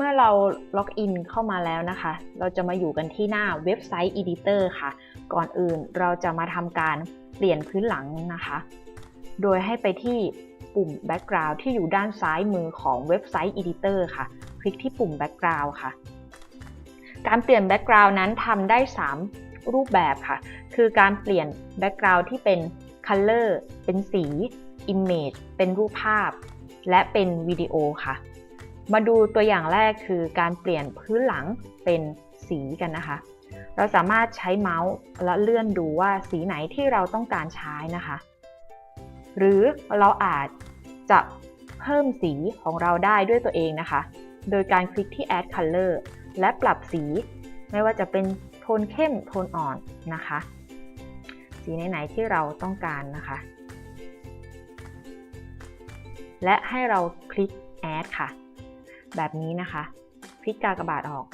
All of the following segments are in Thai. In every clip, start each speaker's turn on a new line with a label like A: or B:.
A: เมื่อเราล็อกอินเข้ามาแล้วนะคะ เราจะมาอยู่กันที่หน้าเว็บไซต์ Editor ค่ะ ก่อนอื่นเราจะมาทำการเปลี่ยนพื้นหลังนะคะ โดยให้ไปที่ปุ่ม Background ที่อยู่ด้านซ้ายมือของเว็บไซต์ Editor ค่ะ คลิกที่ปุ่ม Background ค่ะ การเปลี่ยน Background นั้นทำได้ 3 รูปแบบค่ะ คือการเปลี่ยน Background ที่เป็น Color เป็นสี Image เป็นรูปภาพ และเป็นวิดีโอค่ะ มาดูตัวอย่างแรกคือการเปลี่ยนพื้นหลังเป็นสีกันนะคะ เราสามารถใช้เมาส์และเลื่อนดูว่าสีไหนที่เราต้องการใช้นะคะ หรือเราอาจจะเพิ่มสีของเราได้ด้วยตัวเองนะคะ โดยการคลิกที่ add color และปรับสี ไม่ว่าจะเป็นโทนเข้มโทนอ่อนนะคะ สีไหนๆที่เราต้องการนะคะ และให้เราคลิก add ค่ะ แบบนี้นะคะคลิกกากบาทออก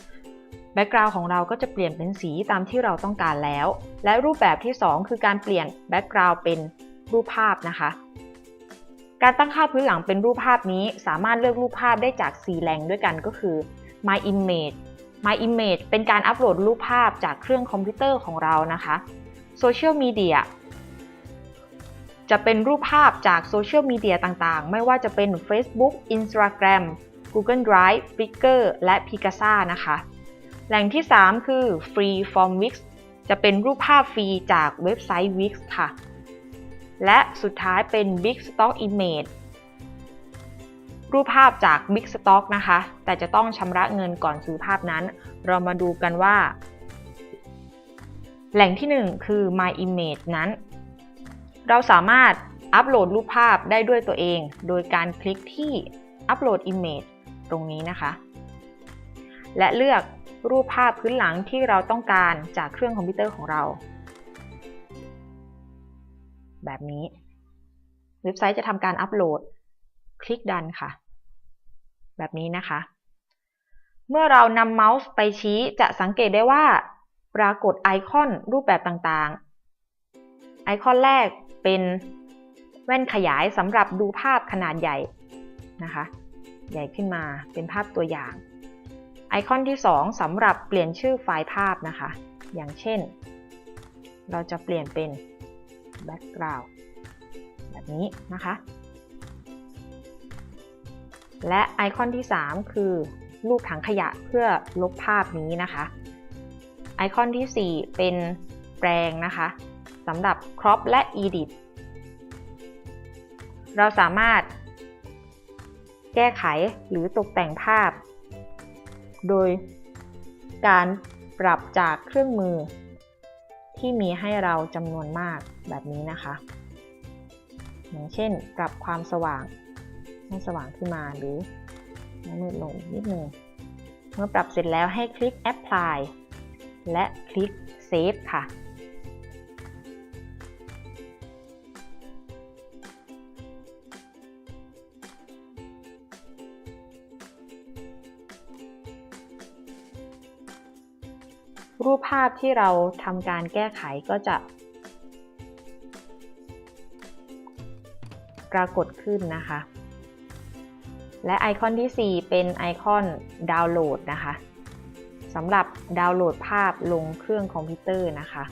A: แบ็กกราวด์ของเราก็จะเปลี่ยนเป็นสีตามที่เราต้องการแล้ว และรูปแบบที่ 2 คือการเปลี่ยนแบ็กกราวด์เป็นรูปภาพนะคะ การตั้งค่าพื้นหลังเป็นรูปภาพนี้สามารถเลือกรูปภาพได้จาก 4 แหล่งด้วยกันก็คือ My Image My Image เป็นการอัปโหลดรูปภาพจากเครื่องคอมพิวเตอร์ของเรานะคะ Social Media จะเป็นรูปภาพจากโซเชียลมีเดียต่างๆ ไม่ว่าจะเป็น Facebook Instagram Google Drive Flickr และ Picasa นะคะ แหล่งที่ 3 คือ Free from Wix จะเป็นรูปภาพฟรีจากเว็บไซต์ Wix ค่ะ และสุดท้ายเป็น Big Stock Image รูปภาพจาก Big Stock นะคะ แต่จะต้องชำระเงินก่อนซื้อภาพนั้น เรามาดูกันว่า แหล่งที่ 1 คือ My Image นั้น เราสามารถอัปโหลดรูปภาพได้ด้วยตัวเอง โดยการคลิกที่ Upload Image ตรงนี้นะคะ และเลือกรูปภาพพื้นหลังที่เราต้องการจากเครื่องคอมพิวเตอร์ของเรา แบบนี้ เว็บไซต์จะทำการอัปโหลด คลิกดันค่ะ แบบนี้นะคะ เมื่อเรานำเมาส์ไปชี้จะสังเกตได้ว่า ปรากฏไอคอนรูปแบบต่างๆ ไอคอนแรกเป็นแว่นขยายสำหรับดูภาพขนาดใหญ่นะคะ ใหญ่ขึ้นมาเป็นภาพตัวอย่าง ไอคอนที่ 2สำหรับเปลี่ยนชื่อไฟล์ภาพนะคะ อย่างเช่น เราจะเปลี่ยนเป็น background แบบนี้นะคะ และไอคอนที่ 3 คือรูปถังขยะเพื่อลบภาพนี้นะคะ ไอคอนที่ 4 เป็นแปลงนะคะสำหรับ crop และ edit เราสามารถ แก้ไขหรือตกแต่งภาพ โดยการปรับจากเครื่องมือ ที่มีให้เราจำนวนมากแบบนี้นะคะ อย่างเช่น ปรับความสว่างให้สว่างขึ้นมาหรือให้มืดลงนิดนึง เมื่อปรับเสร็จแล้วให้คลิก apply และคลิก save ค่ะ รูปภาพที่เราทำการแก้ไขก็จะ ปรากฏขึ้นนะคะ และไอคอนที่ 4 เป็นไอคอนดาวน์โหลดนะคะสำหรับดาวน์โหลดภาพลงเครื่องคอมพิวเตอร์นะคะ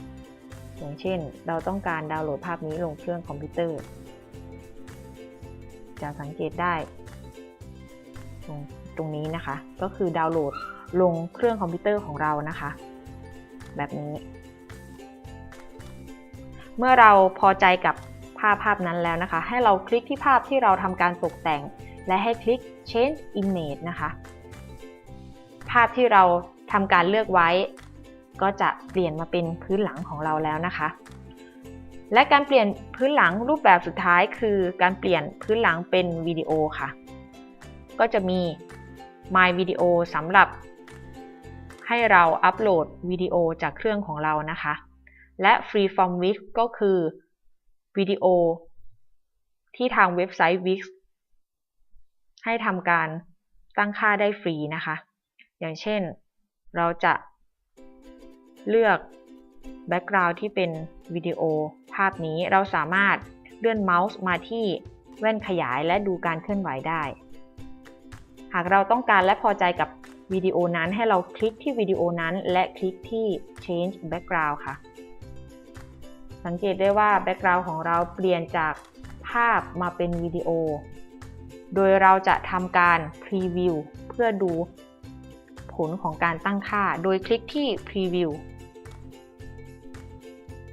A: อย่างเช่น เราต้องการดาวน์โหลดภาพนี้ลงเครื่องคอมพิวเตอร์ จะสังเกตได้ตรงตรงนี้นะคะ ก็คือดาวน์โหลดลงเครื่องคอมพิวเตอร์ของเรานะคะ แบบนี้ เมื่อเราพอใจกับภาพภาพนั้นแล้วนะคะ ให้เราคลิกที่ภาพที่เราทำการตกแต่ง และให้คลิก change image นะคะ ภาพที่เราทำการเลือกไว้ ก็จะเปลี่ยนมาเป็นพื้นหลังของเราแล้วนะคะและการเปลี่ยนพื้นหลังรูปแบบสุดท้ายคือการเปลี่ยนพื้นหลังเป็นวิดีโอค่ะ ก็จะมี My Video สำหรับ ให้เราอัปโหลดวิดีโอจากเครื่องของเรานะคะ และ Free from Wix ก็คือวิดีโอที่ทางเว็บไซต์ Wix ให้ทำการตั้งค่าได้ฟรีนะคะ อย่างเช่นเราจะเลือก Background ที่เป็นวิดีโอภาพนี้เราสามารถเลื่อนเมาส์มาที่แว่นขยายและดูการเคลื่อนไหวได้ หากเราต้องการและพอใจกับ วิดีโอนั้นให้เราคลิกที่วิดีโอนั้นและคลิกที่ change background ค่ะ สังเกตได้ว่า background ของเราเปลี่ยนจากภาพมาเป็นวิดีโอ โดยเราจะทำการ preview เพื่อดูผลของการตั้งค่า โดยคลิกที่ preview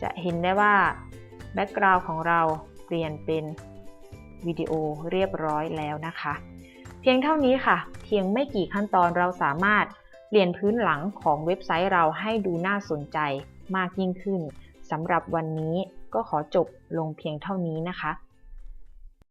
A: จะเห็นได้ว่า background ของเราเปลี่ยนเป็นวิดีโอเรียบร้อยแล้วนะคะ เพียงเท่านี้ค่ะ เพียงไม่กี่ขั้นตอนเราสามารถเปลี่ยนพื้นหลังของเว็บไซต์เราให้ดูน่าสนใจมากยิ่งขึ้นสำหรับวันนี้ก็ขอจบลงเพียงเท่านี้นะคะ